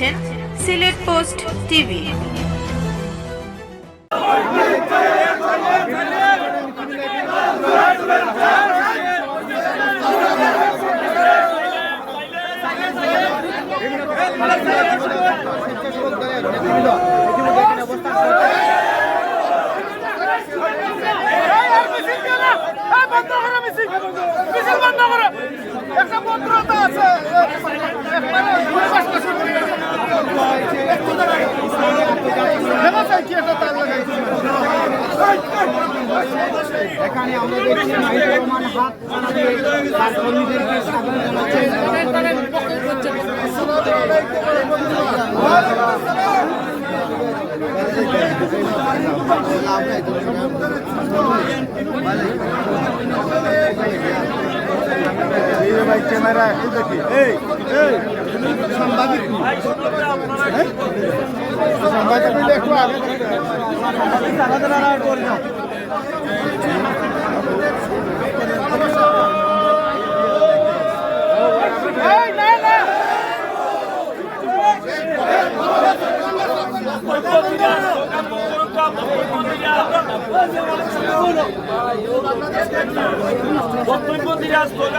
দেখছেন Sylhet post TV মিছিল বন্ধ করো একটা আছে কর্মীদেরকে স্বাগত জানাচ্ছেন ভাই ক্যামেরা এই দেখি এই সাংবাদিক সাংবাদিক একটু আগে এই না না বডি কাজ করে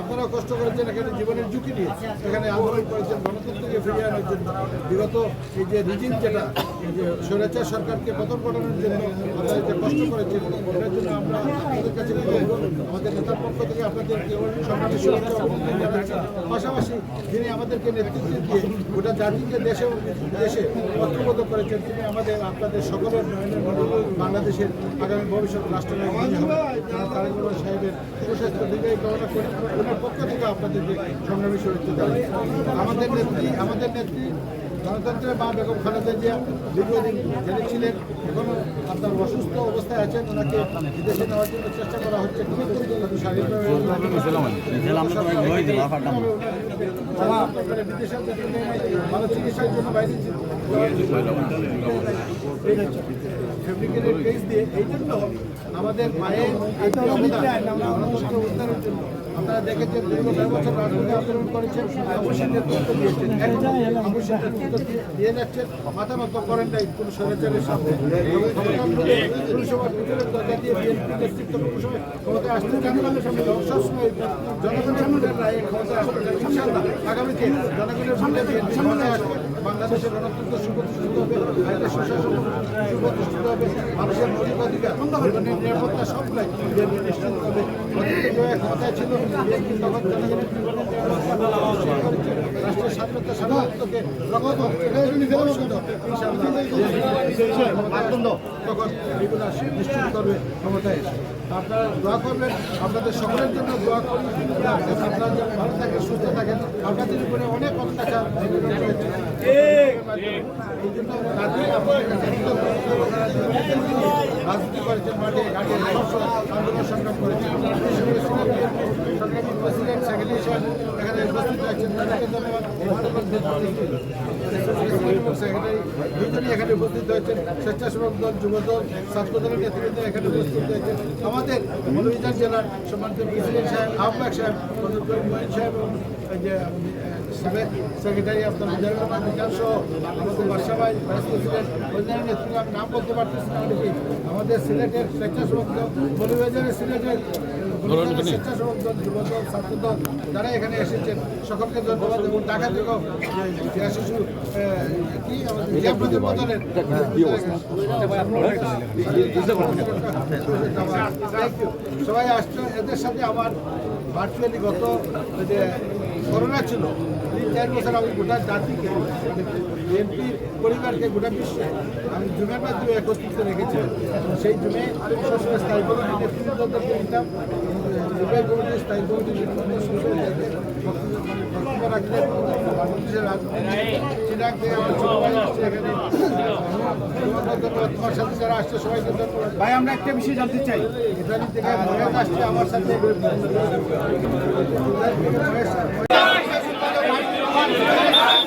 আপনারা কষ্ট করেছেন, এখানে জীবনের ঝুঁকি নিয়ে। এখানে আন্দোলন করেছেন, গণতন্ত্রকে ফিরিয়ে আনার জন্য। বিগত এই যে রিজিম যেটা স্বৈরাচার সরকারকে পতন ঘটানোর জন্য আপনারা যে কষ্ট করেছেন, এটার জন্য আমরা আপনাদের কাছে। আমাদের নেতার পক্ষ থেকে আপনাদেরকে সংগ্রামী শুভেচ্ছা জানাচ্ছি। পাশাপাশি যিনি আমাদেরকে নেতৃত্ব দিয়ে গোটা জাতিকে দেশে দেশে ঐক্যবদ্ধ করেছেন, তিনি আমাদের আপনাদের সকলের বাংলাদেশের আগামী ভবিষ্যৎ রাষ্ট্রনায়ক। হবে সাহেবের করি ওনার পক্ষ থেকে আপনাদেরকে আমাদের নেত্রী আমাদের নেত্রী গণতন্ত্রের মা বেগম খালেদা জিয়া দীর্ঘদিন জেলে ছিলেন এখনও আপনার অসুস্থ অবস্থায় আছেন ওনাকে বিদেশে নেওয়ার জন্য চেষ্টা করা হচ্ছে ভালো চিকিৎসার জন্য বাইরে এই জন্য আমাদের মায়ের উদ্ধারের জন্য আপনারা দেখেছেন দীর্ঘ দেড় বছর রাজনীতি আন্দোলন করেছেন অবশ্যই নেতৃত্ব দিয়েছেন। অবশ্যই দিয়ে- যাচ্ছেন মাথা মতো করেন নাই কোনো স্বৈরাচারের কোনো সময় পিছনের দরজা দিয়ে বিএনপি নেতৃত্ব সময় ক্ষমতায় আসতে জনগণের আসবে। বাংলাদেশের গণতন্ত্র সুপ্রতিষ্ঠিত হবে আইনের সুশাসন সুপ্রতিষ্ঠিত হবে নিশ্চিত হবে ক্ষমতায় ছিল তখন এগুলো নিশ্চিত করবে ক্ষমতায় আপনারা দোয়া করবেন আপনাদের সকলের জন্য দোয়া করি আপনারা যেন ভালো থাকেন সুস্থ থাকেন আপনাদের উপরে অনেক অত্যাচার। এই জন্য রাজনীতি করেছেন মাঠে আন্দোলন সংগ্রাম করেছেন বিশেষ করে সিনিয়র বিএনপি সংগ্রামী প্রেসিডেন্ট সেক্রেটারি সাহেব এখানে উপস্থিত আছেন তাদেরকে ধন্যবাদ মহানগর সেক্রেটারি দুজনই এখানে উপস্থিত হয়েছেন স্বেচ্ছাসেবক দল যুব দল ছাত্র দলের নেতৃবৃন্দ এখানে উপস্থিত হয়েছেন আমাদের জেলার সম্মানিত প্রেসিডেন্ট সাহেব আহ্বায়ক সাহেব সাহেব এই যে সেক্রেটারি আপনার মিজানুর রহমান বিকাশ সহ আমাদের বাসাবাই ভাইস প্রেসিডেন্ট অন্যান্য নেতৃত্ব আমি নাম বলতে পারতেছি না অনেকেই। আমাদের সিলেটের স্বেচ্ছাসেবক দল মনিবাজারের সিলেটের বরিশালের স্বেচ্ছাসেবক দল যুবদল ছাত্রদল যারা এখানে এসেছেন সকলকে ধন্যবাদ এবং ঢাকা থেকেও যে শিশু কি আমাদের সবাই আসছো এদের সাথে আমার ভার্চুয়ালি গত যে করোনা ছিল। তিন, চার বছর আমি গোটা জাতিকে বিএনপির পরিবারকে, গোটা বিশ্বে আমি জুমের মাধ্যমে একত্রিত রেখেছি। সেই জুমে স্থায়ী তিন নেতৃত্বদেরকে নিতাম। স্থায়ী কমিটির বক্তব্য রাখলেন বাংলাদেশের রাজনীতি চিরাগ থেকে আমার ছোট ভাই আসছে এখানে তোমাকে ধন্যবাদ তোমার সাথে যারা আসছে সবাইকে ধন্যবাদ ভাই আমরা একটা বিষয় জানতে চাই। আসছে আমার সাথে। মহেশ আপনারা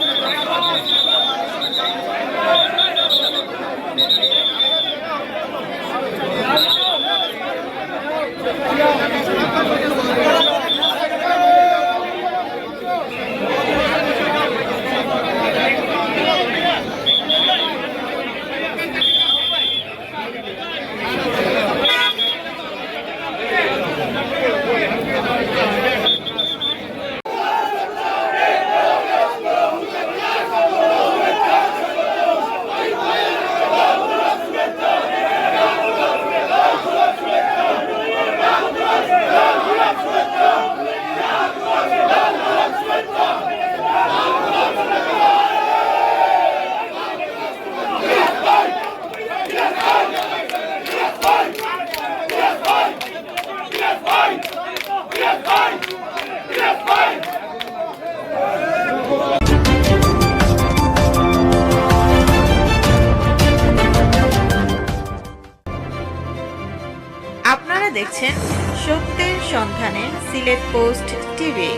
সত্যের সিলেট পোস্ট টিভি।